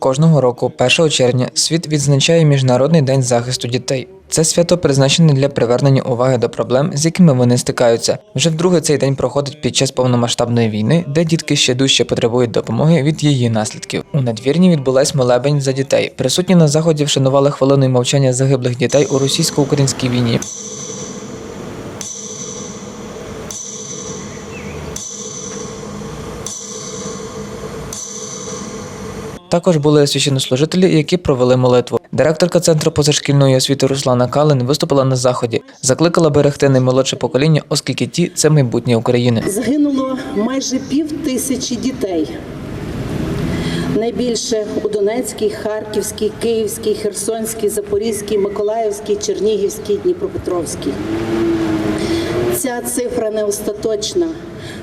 Кожного року, 1 червня, світ відзначає Міжнародний день захисту дітей. Це свято призначене для привернення уваги до проблем, з якими вони стикаються. Вже вдруге цей день проходить під час повномасштабної війни, де дітки ще дужче потребують допомоги від її наслідків. У надвірні відбулась молебень за дітей. Присутні на заході вшанували хвилиною мовчання загиблих дітей у російсько-українській війні. Також були священнослужителі, які провели молитву. Директорка центру позашкільної освіти Руслана Калин виступила на заході, закликала берегти наймолодше покоління, оскільки ті це майбутнє України. Загинуло майже пів тисячі дітей. Найбільше у Донецькій, Харківській, Київській, Херсонській, Запорізькій, Миколаївській, Чернігівській, Дніпропетровській. Ця цифра не остаточна.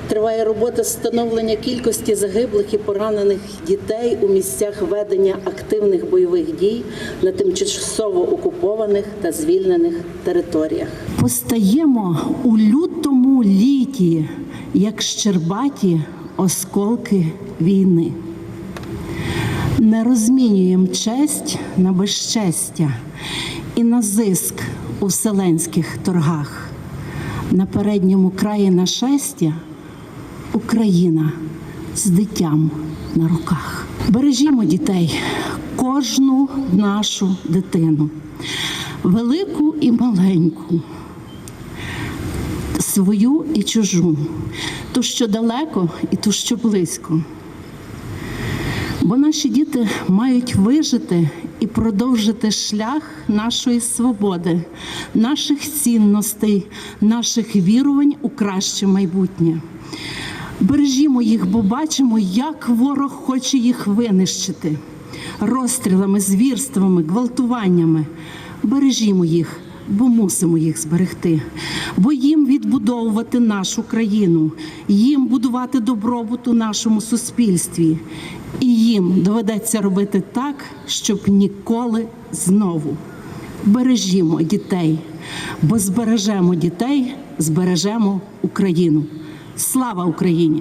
Триває робота встановлення кількості загиблих і поранених дітей у місцях ведення активних бойових дій на тимчасово окупованих та звільнених територіях. Постаємо у лютому літі, як щербаті осколки війни. Не розмінюємо честь на безчестя і на зиск у вселенських торгах. На передньому краї нашестя Україна з дитям на руках. Бережімо дітей, кожну нашу дитину, велику і маленьку, свою і чужу, ту, що далеко, і ту, що близько. Бо наші діти мають вижити і продовжити шлях нашої свободи, наших цінностей, наших вірувань у краще майбутнє. Бережімо їх, бо бачимо, як ворог хоче їх винищити розстрілами, звірствами, гвалтуваннями. Бережімо їх, бо мусимо їх зберегти, бо їм відбудовувати нашу країну, їм будувати добробут у нашому суспільстві, і їм доведеться робити так, щоб ніколи знову. Бережімо дітей, бо збережемо дітей, збережемо Україну. Слава Україні!